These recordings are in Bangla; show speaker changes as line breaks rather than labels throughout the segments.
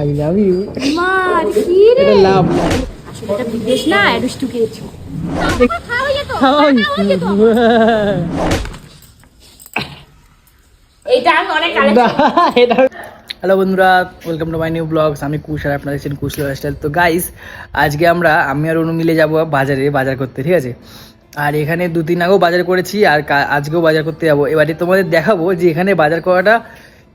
আই লাভ ইউ
মার কি রে?
এটা লাভ
আসলে এটা বিদেশ না এডুস টুকেছি খাওয়া যেত এইটা আমি অনেক কালেকশন।
হ্যালো বন্ধুরা welcome to my new blogs আমি কুশ আর আপনারা দেখছেন কুশ লাইফস্টাইল তো গাইস আজকে আমরা আমি আর অনু মিলে যাব বাজারে বাজার করতে ঠিক আছে? আর এখানে দু তিন আগেও বাজার করেছি আর আজকেও বাজার করতে যাব। এবারে তোমাদের দেখাবো যে এখানে বাজার করাটা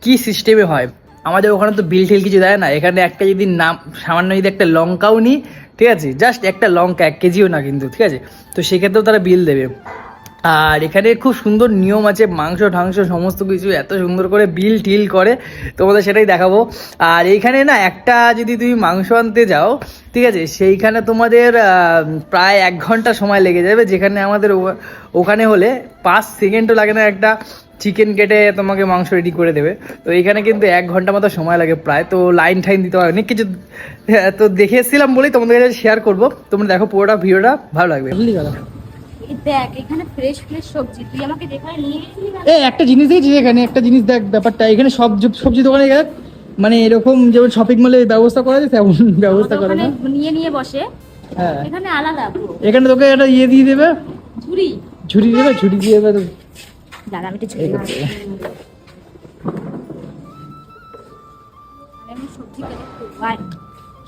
কি সিস্টেমে হয়। আমাদের ওখানে তো বিল টিল কিছু দেয় না। এখানে একটা যদি নাম, সামান্য যদি একটা লঙ্কাও নিই ঠিক আছে জাস্ট একটা লঙ্কা, এক কেজিও না কিন্তু, ঠিক আছে? তো সেক্ষেত্রেও তারা বিল দেবে। আর এখানে খুব সুন্দর নিয়ম আছে, মাংস, ঠাংস, সমস্ত কিছু এত সুন্দর করে বিল টিল করে, তোমাদের সেটাই দেখাবো। আর এইখানে না, একটা যদি তুমি মাংস আনতে যাও, ঠিক আছে, সেইখানে তোমাদের প্রায় এক ঘণ্টা সময় লেগে যাবে, যেখানে আমাদের ওখানে হলে পাঁচ সেকেন্ডও লাগে না একটা চিকেন কেটে তোমাকে মাংস রেডি করে দেবে। তো এখানে কিন্তু এক ঘণ্টা মতো সময় লাগে প্রায়। তো লাইন টাইন দিতে হয় অনেক কিছু হ্যাঁ, তো দেখে এসেছিলাম বলেই তোমাদের কাছে শেয়ার করব। তোমরা দেখো পুরোটা ভিডিওটা ভালো লাগবে। বুঝলি
দেখ এখানে ফ্রেশ ফ্রেশ সবজি। তুই আমাকে দেখায় নিয়ে গেছিলি
এই একটা জিনিস এখানে? একটা জিনিস দেখ ব্যাপারটা। এখানে সব সবজি দোকানে দেখ মানে এরকম যেমন শপিং মলে ব্যবস্থা করা যায় তেমন ব্যবস্থা করে না
নিয়ে নিয়ে বসে।
হ্যাঁ।
এখানে আলাদা।
এখানে তোকে একটা ইয়ে দিয়ে দেবে।
ঝুড়ি।
ঝুড়ি দেবে ঝুড়ি দিয়ে দেবে। তো-
দাঁড়া আমি একটু ঝুড়ি
এই
নিয়ে
করছে।
আসি। আমি সবজি কেটে খাবো। আয়।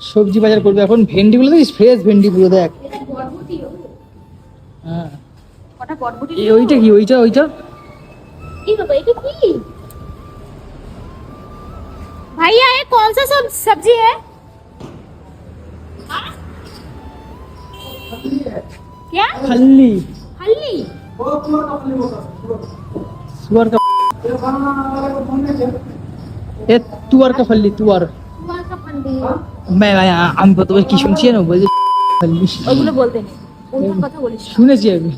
সবজি বাজার করবে এখন ভেন্ডিগুলো দেখিস ফ্রেশ ভেন্ডিগুলো দেখ
এটা বরবটিও।
হ্যাঁ
কটা বরবটি
এই ওইটা কি ওইটা ওইটা
কি বাবা এটা কি भैया ये कौन सा सब सब्जी है हाँ? क्या
খাল্লি
हल्ली
सुअर का এ তুয়ার কা ফাল্লি তুয়ার
कुआं का फंदी
मैं আমি প্রথমে কি শুনছি না বলছি ফাল্লি
ওগুলো বলতে নেই ওইটার কথা বলিস না।
শুনেছি আমি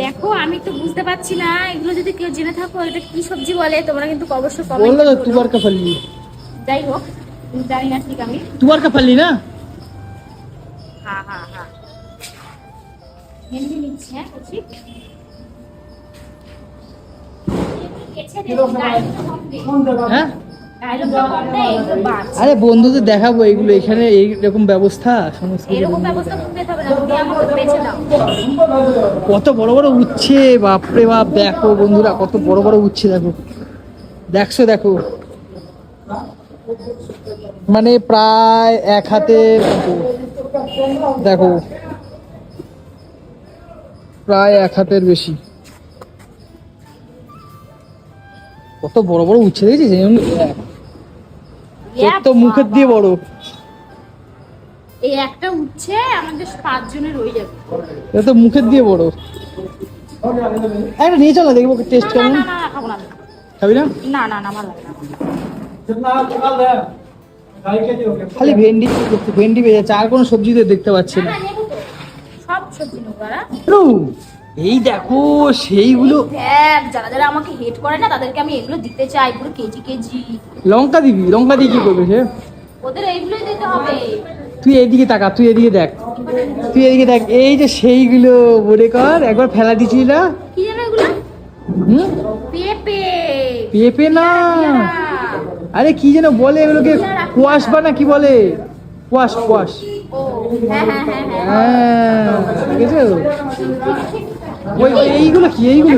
দেখো আমি তো বুঝতে পারছি না এগুলো যদি কেউ জেনে থাকো এটা কি সবজি বলে তোমরা কিন্তু অবশ্যই
বললো তো
কমেন্ট
তুয়ার কা ফাল্লি
যাই হোক জানি না ঠিক আমি
তুয়ার কা ফাল্লি না
হ্যাঁ হ্যাঁ হ্যাঁ ভেন্ডি নিচ্ছি হ্যাঁ
হ্যাঁ আরে বন্ধুদের দেখাবো এইগুলো এখানে এইরকম ব্যবস্থা কত বড় বড় উচ্ছে বাপরে বাপ দেখো বন্ধুরা কত বড় বড় উচ্ছে দেখো। দেখছ দেখো। মানে প্রায় এক হাতে দেখো। প্রায় এক হাতের বেশি। কত বড় বড় উচ্ছে দেখেছিস? তো মুখের দিয়ে বড়।
এই একটা উচ্ছে আমাদের পাঁচ জনের রয়ে যাবে।
এটা তো মুখের দিয়ে বড়। একটা নিয়ে চল না দেখব টেস্ট কেমন।
না, না, খাব না,
খাবি না?
না না
খালি ভেন্ডি ভেন্ডি বেজে যাচ্ছে আর কোনো সবজিতে দেখতে পাচ্ছি না।
সব সবজি
এই দেখো সেইগুলো
দেখ যারা যারা আমাকে হেট করে না তাদেরকে আমি এগুলো দিতে চাই পুরো কেজি কেজি।
লঙ্কা দিবি? লঙ্কা দিয়ে কি করবে সে?
ওদের এইগুলোই দিতে হবে।
তুই এদিকে তাকা তুই এদিকে দেখ। তুই এদিকে দেখ এই যে সেইগুলো মনে কর একবার ফেলা দিছিলি না?
কি জানো এগুলো?
হুম?
পেঁপে।
পেঁপে না। আরে কি যেন বলে এগুলোকে? কোয়াশ বা না কি বলে? Squash
squash. হ্যাঁ হ্যাঁ হ্যাঁ হ্যাঁ।
হ্যাঁ ঠিক আছে। ওই এইগুলো কি এইগুলো?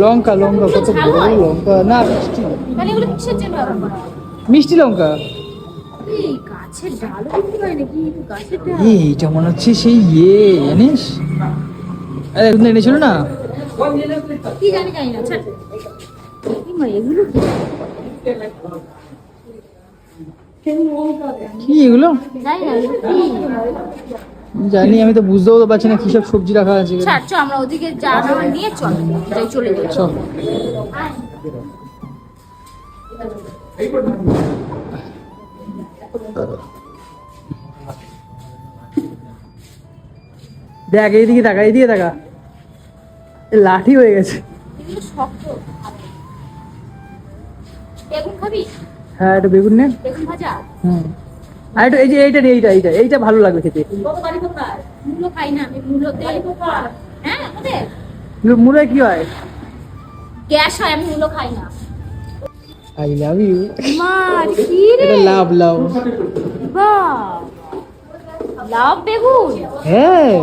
লঙ্কা?
লঙ্কা কত বড় লঙ্কা না মিষ্টি? মিষ্টি লঙ্কা এইটা মনে হচ্ছে সেই ইয়ে জানিস এনেছিল না
কি জানি জানি না, কি?
এগুলো?
জানি
আমি তো বুঝতেও তো পারছি না কি সব সবজি রাখা আছে
ছাড়, আমরা ওদিকে যা নিয়ে চল যাই চলে যাই।
চল। দেখ এইদিকে তাকা এইদিকে তাকা লাঠি হয়ে গেছে।
শক্ত।
হ্যাঁ এটা বেগুন নে।
বেগুন ভাজা?
হুম। আর একটু এই যে এইটা নে, এইটা এইটা এইটা ভালো লাগবে খেতে।
মূলো হ্যাঁ
কি হয়?
গ্যাস হয় আমি মূলো খাই না।
আই লাভ ইউ
মার কি রে?
লাভ লাভ।
বাহ লাভ বেগুন?
হ্যাঁ।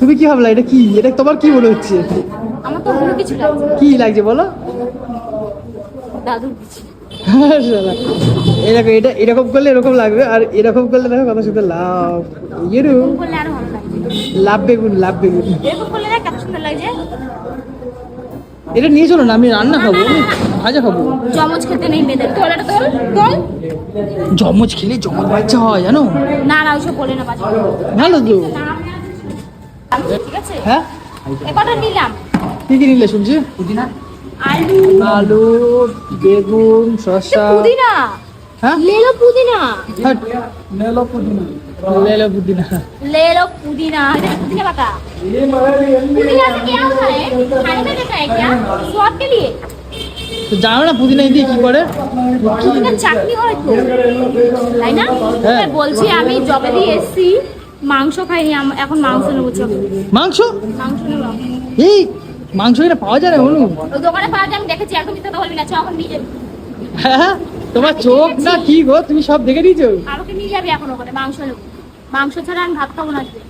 তুমি কি ভাবলা এটা কি? এটা তোমার কি মনে হচ্ছে?
আমার তো অন্য কিছু লাগছে
কি লাগছে বলো?
দাদুর কিছু।
এরকম এটা এরকম করলে এরকম লাগবে আর এরকম করলে দেখো কত সুন্দর লাভ। ইয়েরু লাভ বেগুন লাভ বেগুন। এটা নিয়ে চলো না আমি রান্না খাব ভাজা খাব।
চামচ খেতে নেই মেয়েদের এটা
জমজ খেলে জমজ বাচ্চা হয় জানো?
না না ওইসব বলে না
ভালো তো।
ঠিক আছে
হ্যাঁ?
নিলাম?
কি কি নিলে শুনছি?
আলু
আলু বেগুন শসা
পুদিনা
হ্যাঁ
লেলো পুদিনা
হট। লেলো পুদিনা লেলো পুদিনা
লেলো पुदीना इधर पुदीना पका पुदीना से क्या होता है खाने में देता है क्या स्वाद के लिए
তো জানো না পুদিনা দিয়ে কি করে
পুদিনা চাটনি হয় তো তাই না
হ্যাঁ।
এবার বলছি আমি জবে দিয়ে এসছি মাংস খাইনি আম- এখন মাংস নেবো চল
মাংস
মাংস নেবো
এই মাংস এটা পাওয়া যায় না অনু
দোকানে পাওয়া যায় আমি দেখেছি এখন মিথ্যা বলবি না চ এখন নিয়ে যাবি।
হ্যাঁ তোমার চোখ না কি গো তুমি সব দেখে নিয়েছো?
আমাকে নিয়ে যাবি এখন ওখানে মাংস মাংস ছাড়া আমি ভাত খাব না আজকে।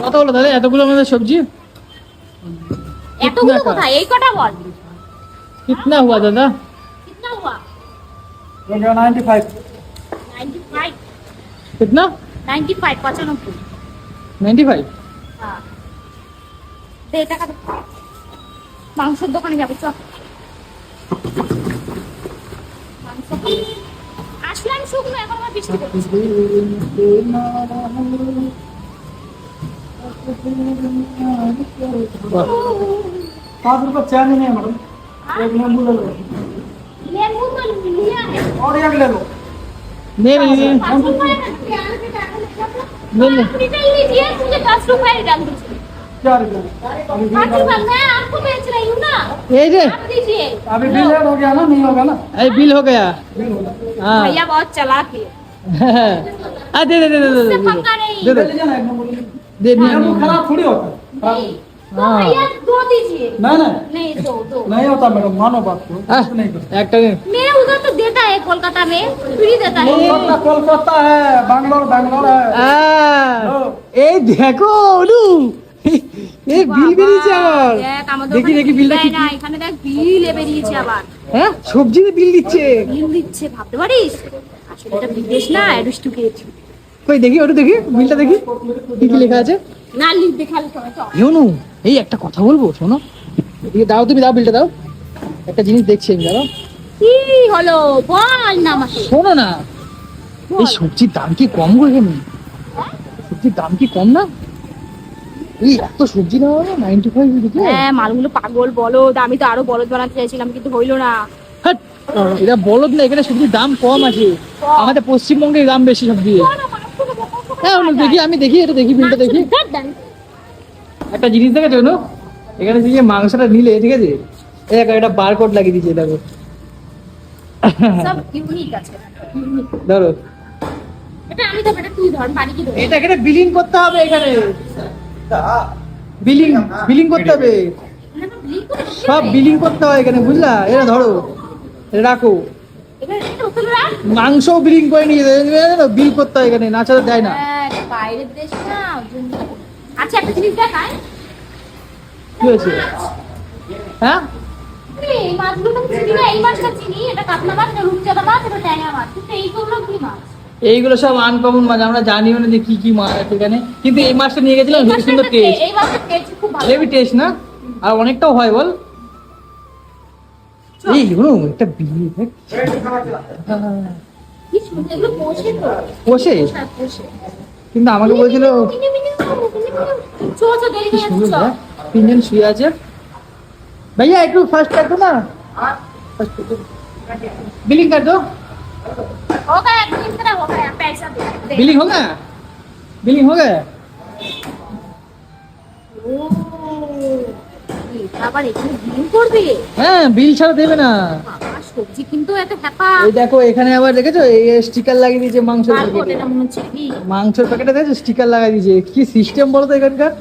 কথা বলো তাহলে এতগুলো আমাদের সবজি?
এতগুলো কোথায়? এই কটা বল।
কিতনা হুয়া দাদা?
কিতনা হুয়া?
নাইনটি ফাইভ
নাইনটি ফাইভ
কিতনা
নাইনটি ফাইভ পঁচানব্বই
নাইনটি ফাইভ
হ্যাঁ। দে টাকা দে। মাংসের দোকানে যাবো চ মাংস খাবো। আসলাম শুকনো এখন আমার বৃষ্টি পড়ছে।
पाँच रुपये चाय नहीं है मैडम एक नींबू ले लो
লেবু তো লিয়া है।
और एक ले लो नहीं नहीं
पाँच रुपए का प्याज के टाका लगा था।
नहीं नहीं
आप रिटर्न लीजिए मुझे दस रुपए रिटर्न दीजिए
क्या
मैं आपको बेच रही ना।
अभी बिल हो गया ना ना? अरे बिल हो गया। हाँ।
भैया बहुत चला हाँ,
दे दे दे दे दे दे दे दे
खराब थोड़ी होता। है।
हाँ।
तो दो दीजिए।
नहीं नहीं। होता मैडम मानो बात को।
उधर तो देता है कोलकाता में। फ्री देता है।
कोलकाता है बैंगलोर बैंगलोर है।
ए देखो এই বিল বেরিয়েছে আমার
দেখি
দেখি
বিল
বিলটা কি
দেয় না, এখানে দেখ বিল বেরিয়েছে আবার।
হ্যাঁ সবজিতে বিল দিচ্ছে।
বিল দিচ্ছে ভাবতে পারিস? আসলে এটা বিদেশ না এডুস্টু
কই দেখি ওটা দেখি বিলটা দেখি। কি কি লেখা আছে?
না লিখ দেখালে সবাই
এই একটা কথা বলব শোনো। দাও তুমি দাও বিলটা দাও। একটা জিনিস দেখছি আমি দাঁড়াও।
কি হলো? বল না আমাকে।
শোনো না। এই সবজির দাম কি কম গো এখানে? সবজির দাম কি কম না? এই এত সবজি নেওয়া নাইনটি ফাইভ
হ্যাঁ মালগুলো পাগল বলো। আমি তো আরও বলদ বানাতে চাইছিলাম কিন্তু হইল না।
এটা বলদ না এখানে সবজির দাম কম আছে। আমাদের পশ্চিমবঙ্গে দাম বেশি সবজি। হ্যাঁ দেখি আমি দেখি এটা দেখি বিলটা দেখি। একটা জিনিস দেখেছ অনু এখানে যে মাংসটা নিলে ঠিক আছে? একটা বারকোড লাগিয়ে দিয়েছে দেখো। ধরো।
এটা আমি তো এটা তুই ধর পারি কি
এটা এখানে বিলিং করতে হবে এখানে। বিলিং বিলিং করতে হবে। সব বিলিং করতে হয় এখানে, বুঝলা? এটা ধরো রাখো। মাংস বিলিং করে নিয়ে বিল করতে হয় এখানে, না দেয় না। কি হয়েছে? হ্যাঁ?
এই মাছগুলো চিনি না এই মাছটা চিনি, এটা কাতলা মাছ, এটা রূপচাঁদা মাছ, এটা ট্যাংরা মাছ, কিন্তু এইগুলো কি মাছ?
এইগুলো সব আনকমন মাছ আমরা জানিও না যে কি কি মাছ আছে এখানে। কিন্তু এই মাছটা নিয়ে গেছিলাম খুব সুন্দর টেস্ট হেভি টেস্ট না? আর অনেকটাও হয় বল। এই কিন্তু আমাকে তিনজন শুয়ে আছে। ভাইয়া একটু ফার্স্ট না? বিলিং কাটো
हो गया बिलिंग तेरा हो गया पैसा दे दे।
बिलिंग हो गया बिलिंग हो गया
ও এই আবার এখানে বিলিং করবে
হ্যাঁ বিল ছাড়া দেবে না
বাবা সবজি কিন্তু এত হ্যাপা
এই দেখো এখানে আবার দেখেছো এই স্টিকার লাগিয়ে দিয়েছে মাংসের
বারকোড
প্যাকেটে
এটা মনে হচ্ছে কি
মাংসের প্যাকেটে দেখেছো স্টিকার লাগিয়ে দিয়েছে কি সিস্টেম বলো তো এখানকার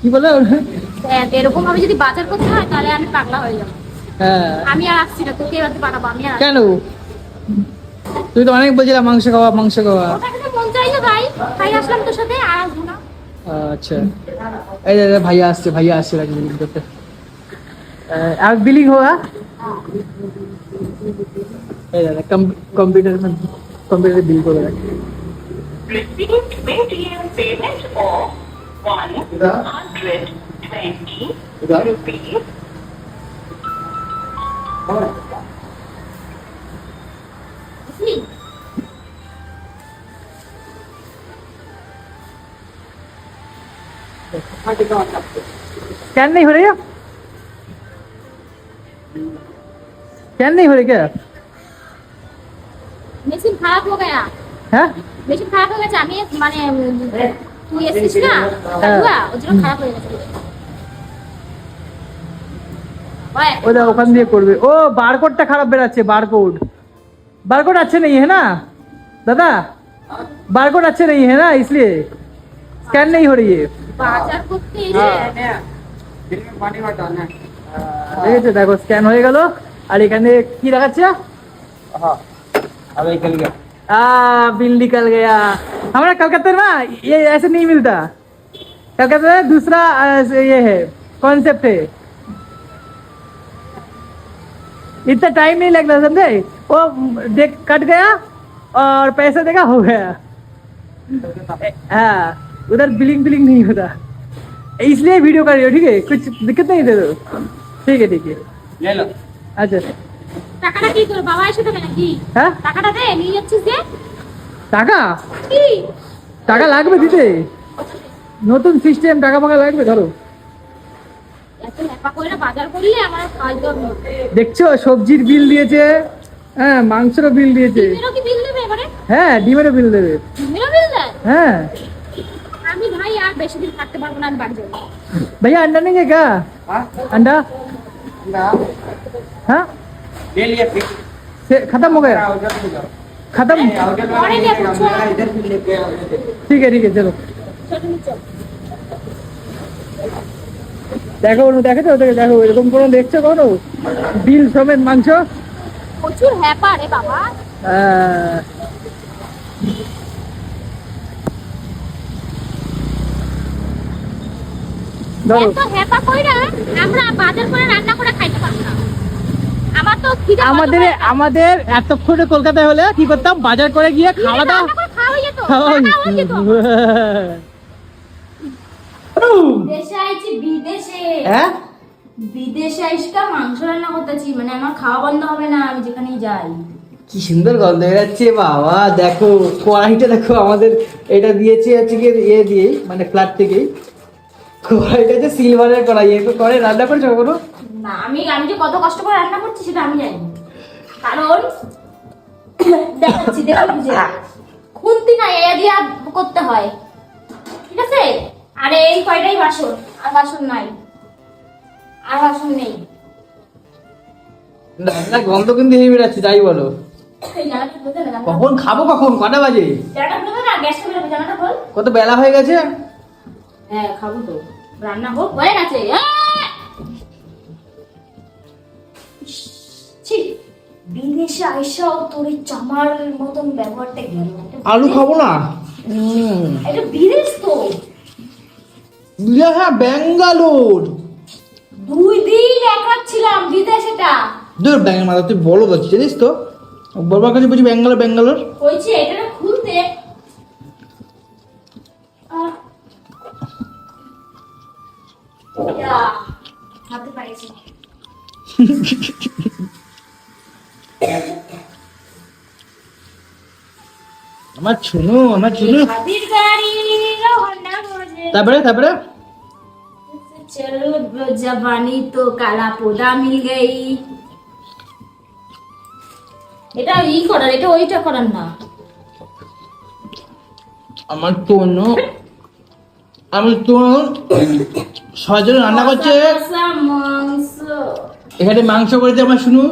কি বলে
দেখ, এরকম ভাবে যদি বাজার করতে হয় তাহলে আমি পাগলা হয়ে যাবো
হ্যাঁ হ্যাঁ।
আমি আর আসছি না তোকে এবার পাঠাবো আমি আর
কেন? তুই তো অনেক বলছিলাম মাংস খাওয়া মাংস খাওয়া।
মন চাইলো ভাই ভাই আসলাম তোর সাথে আর আসব না।
আচ্ছা। এই দাদা ভাইয়া আসছে ভাইয়া আসছে আর বিলিং হওয়া? দাদা কম্পিউটার কম্পিউটার বিল করে कैन नहीं हो रही क्या कैन नहीं हो रही क्या?
मशीन खराब हो
गया।
हाँ? है? मशीन खराब हो गया चाहिए माने तू ये सीख हुआ उधर खराब हो गया ওই,
ওটা ওখান দিয়ে করবে ও বারকোডটা খারাপ বেরাচ্ছে বারকোড बारकोड अच्छे नहीं है ना दादा बारकोड अच्छे नहीं है ना इसलिए स्कैन नहीं हो रही है
বাজার করতে এসে
ঠিক আছে দেখো স্ক্যান হয়ে গেল আর এখানে কি দেখাচ্ছে आ बिल निकल गया हमारा कलकत्ता ना ये ऐसे नहीं मिलता कलकत्ता में दूसरा आ, ये है कॉन्सेप्ट है इतना टाइम नहीं लगता समझे वो देख कट गया और पैसा देगा हो गया ए- हाँ उधर बिलिंग बिलिंग नहीं होता इसलिए वीडियो कर रही हो ठीक है कुछ दिक्कत नहीं दे दो ठीक है ठीक है अच्छा
টাকাটা কি তোর বাবা এসে দেবে নাকি
হ্যাঁ
টাকাটা দে নিয়ে যাচ্ছিস যে
টাকা
কি
টাকা লাগবে দিতে নতুন সিস্টেম টাকা ফাকা লাগবে ধরো দেখছো সবজির বিল দিয়েছে হ্যাঁ মাংসেরও বিল দিয়েছে
ডিমেরও কি বিল দেবে এবারে
হ্যাঁ ডিমেরও বিল দেবে
ডিমেরও বিল দেয়
হ্যাঁ
আমি ভাই আর বেশি দিন থাকতে পারবো না আমি বাড়ি যাবো
भैया अंडा नहीं है क्या अंडा हाँ से- खत्म हो गया खत्म
পরে নিয়ে পুছো
ठीक है ठीक है चलो
ছোট নিচো
দেখো দেখেছ? ওদেরকে দেখো এরকম কোনো দেখছ কোনো বিল সমেত মাংস?
প্রচুর হ্যাপা রে বাবা।
আহ, ধরো।
হ্যাপা কইরা আমরা বাজার করে রান্না করে খাইতে পারব না। তো
আমাদের আমাদের এতক্ষণে কলকাতায় হলে কি করতাম? বাজার করে গিয়ে খাওয়া দাওয়া
খাওয়া হয়ে
আইছি বিদেশে।
হ্যাঁ?
বিদেশে মাংস রান্না করতেছি মানে আমার খাওয়া বন্ধ হবে না আমি যেখানেই যাই।
কি সুন্দর গন্ধ বেরাচ্ছে বাবা। দেখো কড়াইটা দেখো আমাদের এটা দিয়েছে হচ্ছে কি ইয়ে দিয়ে মানে ফ্ল্যাট থেকেই। কড়াইটা যে সিলভারের কড়াই এ করে রান্না করেছ কখনো?
না আমি আমি যে কত কষ্ট করে রান্না করছি সেটা আমি জানি কারণ দেখাচ্ছি দেখো বুঝে খুন্তি না এ দিয়ে করতে হয়। ঠিক আছে? আরে এই কয়টাই বাসন? আর বাসন নাই। আর বাসন নেই।
রান্না গন্ধ কিন্তু হেভি বেরাচ্ছে যাই বলো। কখন খাব কখন? কটা বাজে? কত বেলা হয়ে গেছে?
হ্যাঁ খাব তো। রান্না হোক হয়ে গেছে। বিদেশে আইসাও তোর চামার মতন ব্যবহারটা গেল
আলু খাব না?
এটা বিদেশ তো।
হ্যাঁ ব্যাঙ্গালোর।
দুই দিন এক রাত ছিলাম বিদেশ এটা
দূর ব্যাঙ্গালোর মাথা তুই বলো বলছি জানিস তো? বলবার কাছে বুঝি ব্যাঙ্গালোর ব্যাঙ্গালোর।
হয়েছে এটা না খুলতে
আমার ছুনু আমার ছুনু। তারপরে তারপরে?
चलो जवानी तो काला पोदा मिल गई এটা ই করার এটা ওইটা করার না
আমার তনু আমার তনু ছয়জন রান্না করছে
কষা মাংস
এখানে মাংস করেছে আমার শুনু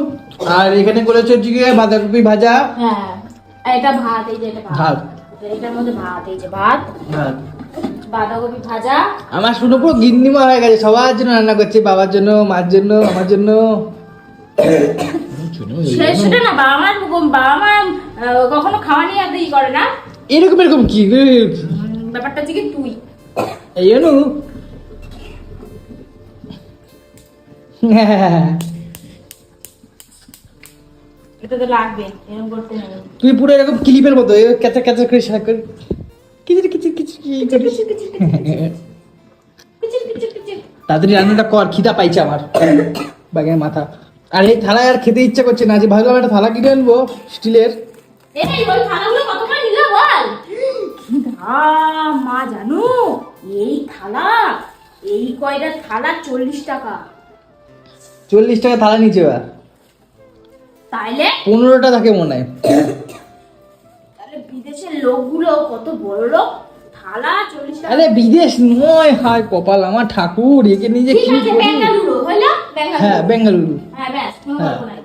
আর এখানে করেছে হচ্ছে গিয়ে বাঁধাকপি ভাজা
হ্যাঁ এটা ভাত এই যে এটা ভাত
ভাত
এটার মধ্যে ভাত এই যে ভাত
ভাত
বাঁধাকপি ভাজা।
আমার শুনে পুরো গিন্নিমা হয়ে গেছে সবার জন্য রান্না করছে বাবার জন্য মার জন্য আমার জন্য।
সেটা না বাবা মার বাবা মা কখনো খাওয়া নিয়ে আর করে না।
এরকম এরকম কি?
ব্যাপারটা হচ্ছে কি তুই।
এই জন্য
এটা তো লাগবে এরকম করতে
তুই পুরো এরকম ক্লিপের মতো ক্যাচা ক্যাচা করে সারা করে। কিচির তাড়াতাড়ি রান্নাটা কর খিদা পাইছে আমার। বাগের মাথা। আর এই থালায় আর খেতে ইচ্ছা করছে না যে ভাবলাম একটা থালা কিনে আনব স্টিলের।
মা জানো এই থালা এই কয়টা থালা চল্লিশ টাকা।
চল্লিশ টাকা থালা নিচে এবার।
তাইলে?
পনেরোটা থাকে মনে হয়।
তাহলে বিদেশের লোকগুলো কত বড় লোক
আরে বিদেশ নয় হায় কপাল আমার ঠাকুর একে নিজে কি হ্যাঁ
বেঙ্গালুরু। হ্যাঁ
হ্যাঁ।
নাই।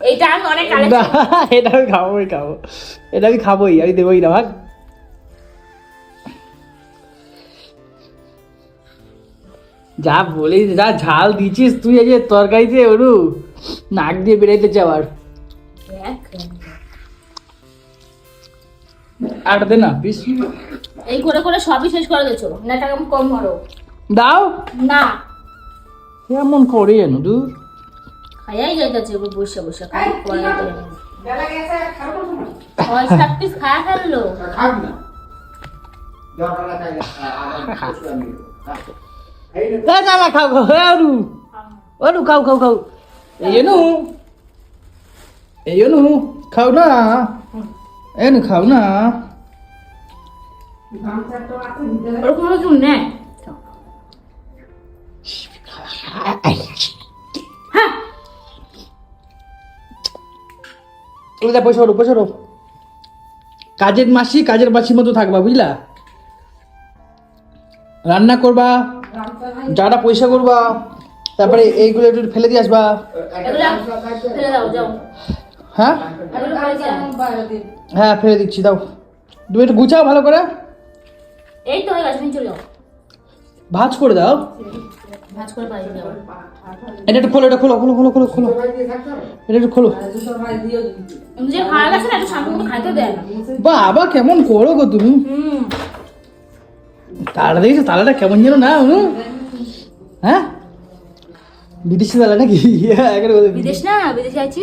এইটা আমি অনেক
এটা আমি খাবোই খাব। এটা আমি খাবোই আমি দেবোই না ভাগ। যা বলিস যা ঝাল দিছিস তুই এই যে তরকারিতে ওরু নাক দিয়ে বেরাইতেছে আবার আর দে না পিস
এই করে করে সবই শেষ করে দিয়েছ। না টাকা কম করো
দাও।
না।
কেমন করে জানো দূর
খাইয়াই যাইতেছে বসে বসে খাই করে। ছয় সাত পিস খায়া ফেলল।
না। না। না খাও খাও। হ্যাঁ ওরু ওরু খাও খাও খাও। এই জন্য খাও না। এই না খাও না। কাজের মাসি, কাজের মাসির মতো থাকবা, বুঝলা? রান্না করবা যারা পয়সা করবা, তারপরে এইগুলো একটু ফেলে দিয়ে আসবা। হ্যাঁ। হ্যাঁ ফেলে দিচ্ছি, দাও। তুমি একটু গুছাও ভালো করে।
এই তো হয়ে গেছে তুমি চলে। যাও
ভাজ করে দাও।
ভাজ করে বাড়ি যাও
এটা একটু খোলো এটা খোলো খোলো খোলো খোলো খোলো। এটা একটু খোলো।
যে খাওয়া গেছে না একটু শান্ত খাইতে দেয় না
বাবা কেমন করো গো তুমি? তালা দেখেছ? তালাটা কেমন যেন না অনু? হ্যাঁ? বিদেশি তালা নাকি? হ্যাঁ,
বিদেশ না বিদেশে আছি